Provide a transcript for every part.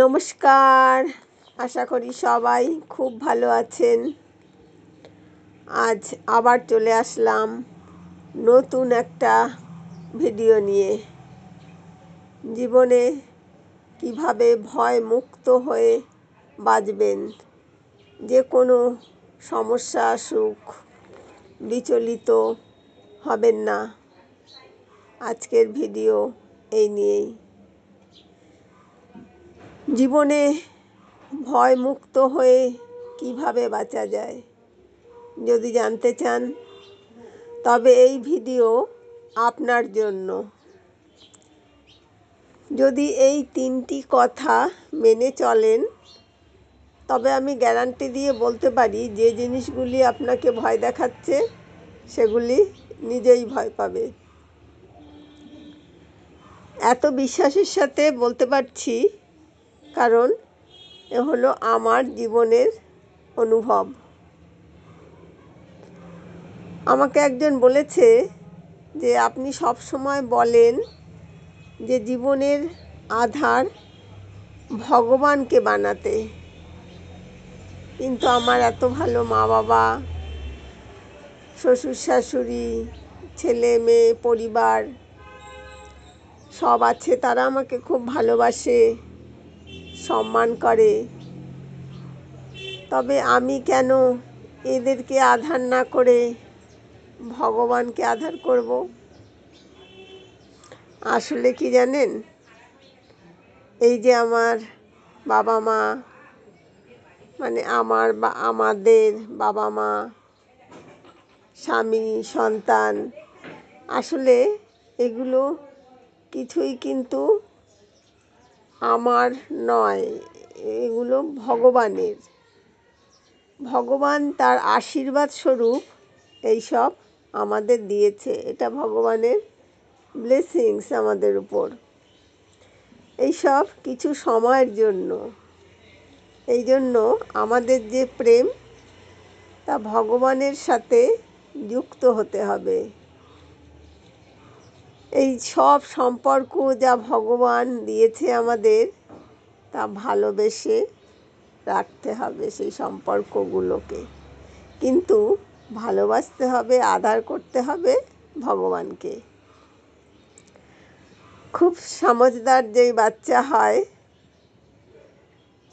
নমস্কার। আশা করি সবাই খুব ভালো আছেন। আজ আবার চলে আসলাম নতুন একটা ভিডিও নিয়ে। জীবনে কীভাবে ভয় মুক্ত হয়ে বাঁচবেন, যে কোনো সমস্যা সুখ বিচলিত হবেন না। আজকের ভিডিও এই নিয়েই। জীবনে ভয় মুক্ত হয়ে কীভাবে বাঁচা যায়? যদি জানতে চান, তবে এই ভিডিও আপনার জন্য। যদি এই তিনটি কথা মেনে চলেন, তবে আমি গ্যারান্টি দিয়ে বলতে পারি, যে জিনিসগুলি আপনাকে ভয় দেখাচ্ছে, সেগুলি নিজেই ভয় পাবে। এত বিশ্বাসের সাথে বলতে পারছি কারণ এ হলো আমার জীবনের অনুভব। আমাকে একজন বলেছে যে, আপনি সব সময় বলেন যে, জীবনের আধার ভগবানকে বানাতে। কিন্তু আমার এত ভালো মা বাবা শ্বশুর শাশুড়ি, ছেলে, মেয়ে, পরিবার, সব আছে, তারা আমাকে খুব ভালোবাসে। সম্মান করে। তবে আমি কেন এদেরকে আধার না করে ভগবানকে আধার করব? আসলে কি জানেন? এই যে আমার বাবা মা মানে আমার বা, আমাদের বাবা মা স্বামী, সন্তান, আসলে এগুলো কিছুই কিন্তু আমার নয়, এগুলো ভগবানের। ভগবান তার আশীর্বাদ স্বরূপ এইসব আমাদের দিয়েছে। এটা ভগবানের ব্লেসিংস আমাদের উপর। এইসব কিছু সময়ের জন্য। এই জন্য আমাদের যে প্রেম, তা ভগবানের সাথে যুক্ত হতে হবে। এই সব সম্পর্ক যা ভগবান দিয়েছে আমাদের, তা ভালোবেসে রাখতে হবে সেই সম্পর্কগুলোকে। কিন্তু ভালোবাসতে হবে আধার করতে হবে ভগবানকে। খুব সমজদার যেই বাচ্চা হয়,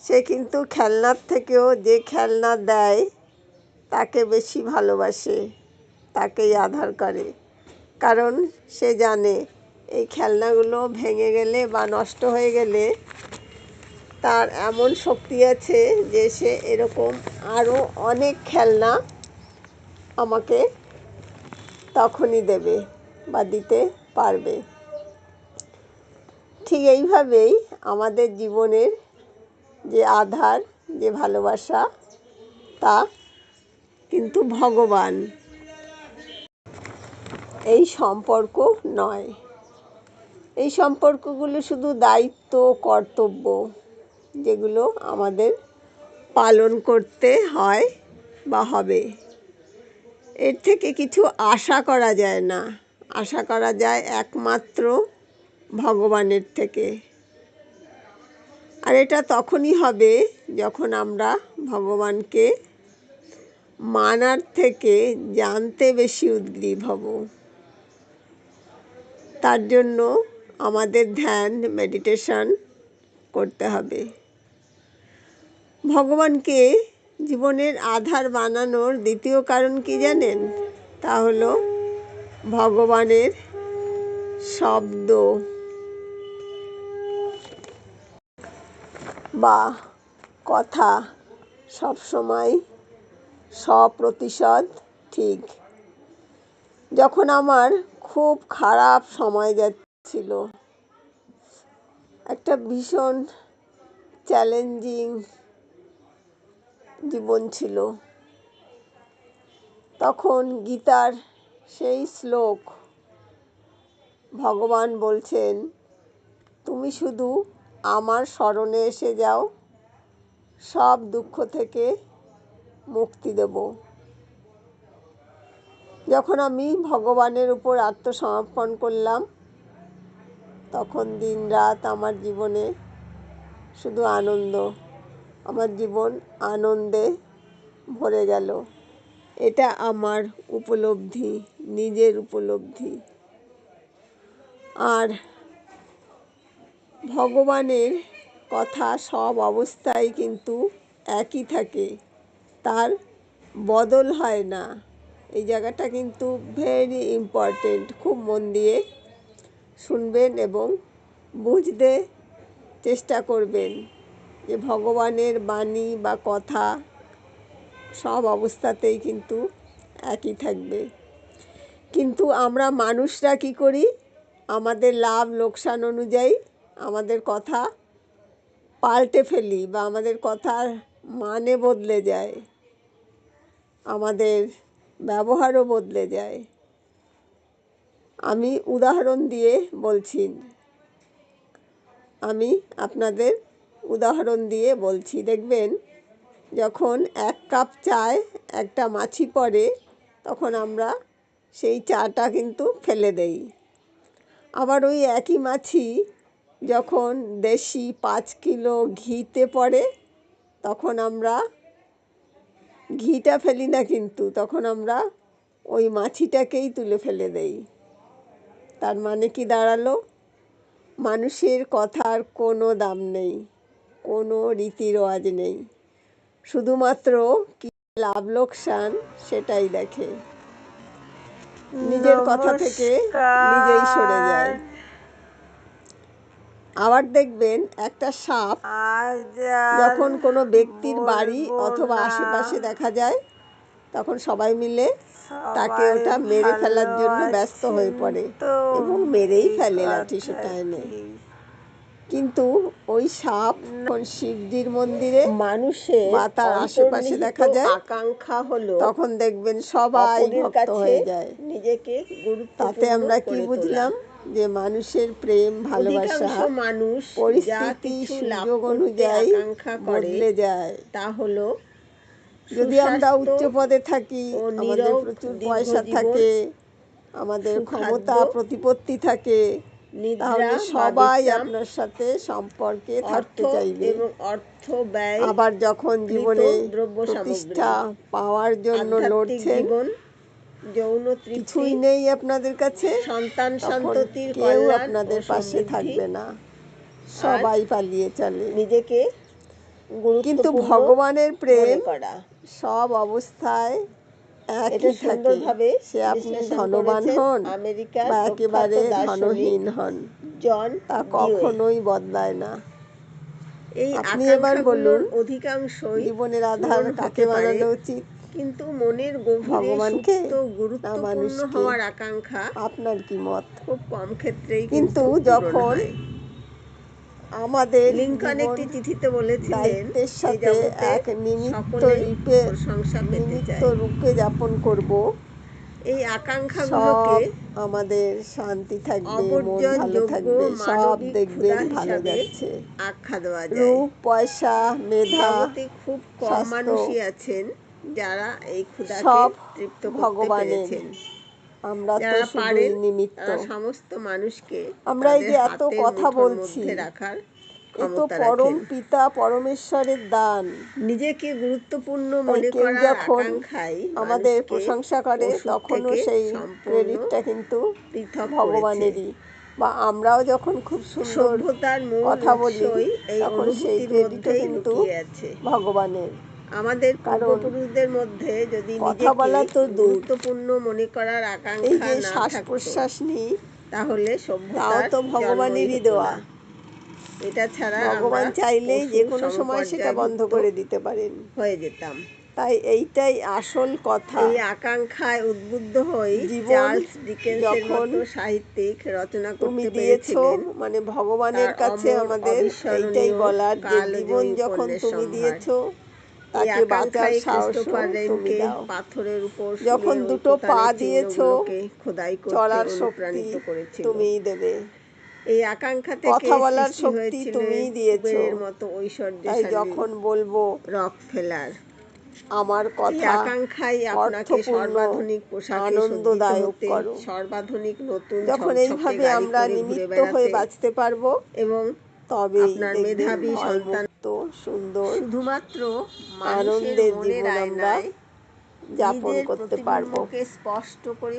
সে কিন্তু খেলনার থেকেও যে খেলনা দেয়, তাকে বেশি ভালোবাসে, তাকেই আধার করে। কারণ সে জানে এই খেলনাগুলো ভেঙে গেলে বা নষ্ট হয়ে গেলে তার এমন শক্তি আছে যে সে এরকম আরও অনেক খেলনা আমাকে তখনই দেবে বা দিতে পারবে। ঠিক এইভাবেই আমাদের জীবনের যে আধার, যে ভালোবাসা, তা কিন্তু ভগবান। এই সম্পর্ক নয়। এই সম্পর্কগুলো শুধু দায়িত্ব, কর্তব্য যেগুলো আমাদের পালন করতে হয় বা হবে। এর থেকে কিছু আশা করা যায় না। আশা করা যায় একমাত্র ভগবানের থেকে। আর এটা তখনই হবে যখন আমরা ভগবানকে মানার থেকে জানতে বেশি উদ্গ্রীব হব। তার জন্য আমাদের ধ্যান মেডিটেশন করতে হবে। ভগবানকে জীবনের আধার বানানোর দ্বিতীয় কারণ কি জানেন? তা হলো ভগবানের শব্দ। বা কথা সবসময় সপ্রতিশোধ, ঠিক। যখন আমার খুব খারাপ সময় যাচ্ছিল। একটা ভীষণ চ্যালেঞ্জিং জীবন ছিল। তখন গীতার সেই শ্লোক ভগবান বলছেন, তুমি শুধু আমার স্মরণে এসে যাও, সব দুঃখ থেকে মুক্তি দেব। যখন আমি ভগবানের উপর আত্মসমর্পণ করলাম, তখন দিন রাত আমার জীবনে শুধু আনন্দ, আমার জীবন আনন্দে ভরে গেল। এটা আমার উপলব্ধি, নিজের উপলব্ধি। আর ভগবানের কথা সব অবস্থায় কিন্তু একই থাকে, তার বদল হয় না। এই জায়গাটা কিন্তু ভেরি ইম্পর্টেন্ট খুব মন দিয়ে শুনবেন এবং বুঝতে চেষ্টা করবেন যে ভগবানের বাণী বা কথা সব অবস্থাতেই কিন্তু একই থাকবে। কিন্তু আমরা মানুষরা কি করি? আমাদের লাভ, লোকসান অনুযায়ী আমাদের কথা পাল্টে ফেলি বা আমাদের কথার মানে বদলে যায়। আমাদের ব্যবহারও বদলে যায়। আমি উদাহরণ দিয়ে বলছি। আমি আপনাদের উদাহরণ দিয়ে বলছি। দেখবেন, যখন এক কাপ চায়, একটা মাছি পড়ে, তখন আমরা সেই চাটা কিন্তু ফেলে দেই। আবার ওই একই মাছি যখন দেশি পাঁচ কিলো ঘিতে পড়ে, তখন আমরা ঘিটা ফেলি না কিন্তু, তখন আমরা ওই মাছিটাকেই তুলে ফেলে দেই। তার মানে কি দাঁড়াল? মানুষের কথার কোনো দাম নেই, কোনো রীতি রেওয়াজ নেই। শুধুমাত্র কি লাভ লোকসান সেটাই দেখে। নিজের কথা থেকে নিজেই সরে যায়। আবার দেখবেন একটা সাপ যখন কোনো ব্যক্তির বাড়ি অথবা আশেপাশে দেখা যায় তখন সবাই মিলে তাকে ওটা মেরে ফেলার জন্য ব্যস্ত হয়ে পড়ে এবং মেরেই ফেলে লাঠি সেটা এনে কিন্তু ওই সাপ যখন শিবজির মন্দিরে মানুষের বা তার আশেপাশে দেখা যায় আকাঙ্ক্ষা হলো তখন দেখবেন সবাই ভক্ত হয়ে যায়। নিজেকে গুরুত্ব তাতে আমরা কি বুঝলাম? যে মানুষের প্রেম ভালোবাসা মানুষ পরিস্থিতি সুযোগ অনুযায়ী বদলে যায়। তা হলো যদি আমরা উচ্চ পদে থাকি আমাদের প্রচুর পয়সা থাকে আমাদের ক্ষমতা প্রতিপত্তি থাকে তাহলে সবাই আপনার সাথে সম্পর্কে থাকতে চাইবে। এবং অর্থ ব্যয় আবার যখন জীবনে প্রতিষ্ঠা পাওয়ার জন্য লড়ছেন যৌন কিছুই নেই আপনাদের কাছে। সন্তান সন্ততির কেউ আপনাদের পাশে থাকবে না। সবাই পালিয়ে চলে। নিজেকে কিন্তু ভগবানের প্রেম সব অবস্থায় একই থাকে। সুন্দরভাবে সে আপনি ধনবান হন আমেরিকার বা একেবারে ধনহীন হন। জন তা কখনোই বদলায় না। এই আপনি এবার বলুন, অধিকাংশই জীবনের আধার কাকে বানানো উচিত? কিন্তু মনের গভীরে ভগবানকে গুরুত্বপূর্ণ হওয়ার আকাঙ্ক্ষা আপনার কি মত? খুব কম ক্ষেত্রেই কিন্তু যখন আমাদের লিঙ্কন একটি চিঠিতে বলেছিলেন সাথে এক নিমিত্ত রূপে পেতে নিমিত্ত রূপে যাপন করব। এই আকাঙ্ক্ষাগুলোকে আমাদের শান্তি থাকবে মন অবর্জন ভালো থাকবে সব দেখবেন ভালো যাচ্ছে। আখ্যা দেওয়া যায়। রূপ পয়সা মেধা খুব কম মানুষই আছেন। যারা এই ক্ষুধাকে তৃপ্ত করতে। পেরেছেন। আমরা তো শুধুই নিমিত্ত। সমস্ত মানুষকে আমরা এই যে এত কথা বলছি, রাখার এ তো পরম পিতা পরমেশ্বরের দান। নিজেকে গুরুত্বপূর্ণ মনে করার যখন আমাদের প্রশংসা করে তখনও সেই ক্রেডিটটা কিন্তু পৃথক ভগবানেরই। বা আমরাও যখন খুব। সুন্দর কথা বলি, তখন সেই ক্রেডিটও কিন্তু ভগবানের। আমাদের পূর্বপুরুষদের মধ্যে যদি কথা বলা তো গুরুত্বপূর্ণ মনে করার এই আকাঙ্ক্ষা যে না শ্বাস থাকতো প্রশ্বাস নিই তাহলে তাও সভ্যতার তো জন্মই ভগবানেরই হতো দেওয়া। না। এটা ছাড়া ভগবান আমরা চাইলেই যে কোনো সময় সেটা বন্ধ সমপর্যায়ভুক্ত করে দিতে পারেন। হয়ে যেতাম। তাই এইটাই আসল কথা। এই আকাঙ্ক্ষায় উদ্বুদ্ধ হয়ে জীবন চার্লস ডিকেন্সের যখন মতো সাহিত্যিক রচনা তুমি করতে দিয়েছ পেরেছিলেন মানে ভগবানের কাছে অমর, আমাদের অবিস্মরণীয় এইটাই বলার যে কালজয়ী জীবন যখন উপন্যাস তুমি সম্ভার। দিয়েছ তাকে বাঁচার সাহস তুমি দাও পাথরের উপর যখন দুটো পা দিয়েছ, খোদাই চলার শক্তি তুমিই দেবে এই আকাঙ্ক্ষা থেকে কথা বলার শক্তি তুমিই দিয়েছ। কুবেরের মতো তাই যখন বলব রক ফেলার আমার কথা আকাঙ্ক্ষাই আপনাকে সর্বাধুনিক পোশাকে আনন্দদায়ক করো। সর্বাধুনিক নতুন যখন এইভাবে আমরা নিমিত্ত হয়ে বাঁচতে পারব এবং তবে আপনার মেধাবী সন্তান তো সুন্দর শুধুমাত্র আনন্দের জীবন আমরা যাপন করতে পারব। স্পষ্ট করে